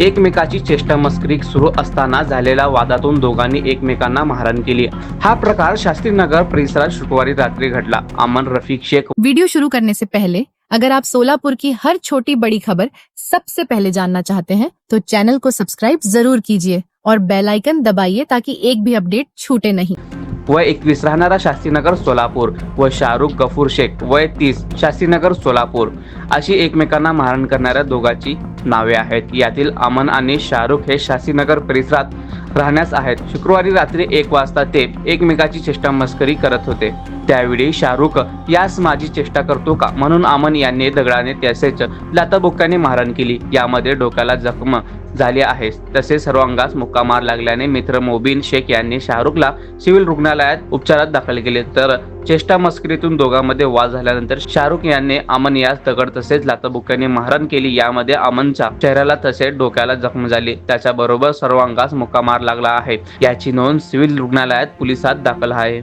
एकमेकाची चेष्टा मस्करी सुरू असताना झालेल्या वादातून दोघांनी एकमेकांना मारहाण केली. हा प्रकार शास्त्रीनगर परिसरात शुक्रवारी रात्री घडला. अमन, रफीक, शेख वीडियो शुरू करने से पहले, अगर आप सोलापुर की हर छोटी बड़ी खबर सबसे पहले जानना चाहते हैं तो चैनल को सब्सक्राइब ज़रूर कीजिए और बेल आइकन दबाइए ताकि एक भी अपडेट छूटे नहीं। वय एकवीस राहणारा शास्त्रीनगर सोलापूर व शाहरुख गफूर शेख वय तीस शास्त्रीनगर सोलापूर अशी एकमेकांना मारहाण करणाऱ्या दोघांची नावे आहेत. यातील अमन आणि शाहरुख हे शास्त्रीनगर परिसरात राहण्यास आहेत. शुक्रवारी रात्री एक वाजता ते एकमेकाची चेष्टा मस्करी करत होते. त्यावेळी शाहरुख यास माझी चेष्टा करतो का? म्हणून अमन यांनी दगडाने तसेच लाताबुक्क्याने मारहाण केली. यामध्ये डोक्याला जखम झाली आहे. तसेच सर्व अंगास मुक्का मार लागल्याने मित्र मोबिन शेख यांनी शाहरुखला सिव्हिल रुग्णालयात उपचारात दाखल केले. तर चेष्टा मस्करीतून दोघांमध्ये वाद झाल्यानंतर शाहरुख यांनी अमन यास दगड तसेच लाताबुक्क्याने मारहाण केली. यामध्ये अमनच्या चेहऱ्याला तसेच डोक्याला जखम झाली. त्याच्याबरोबर सर्व अंगास मुक्का मार लागला आहे. याची नोंद सिव्हिल रुग्णालयात पोलिसात दाखल आहे.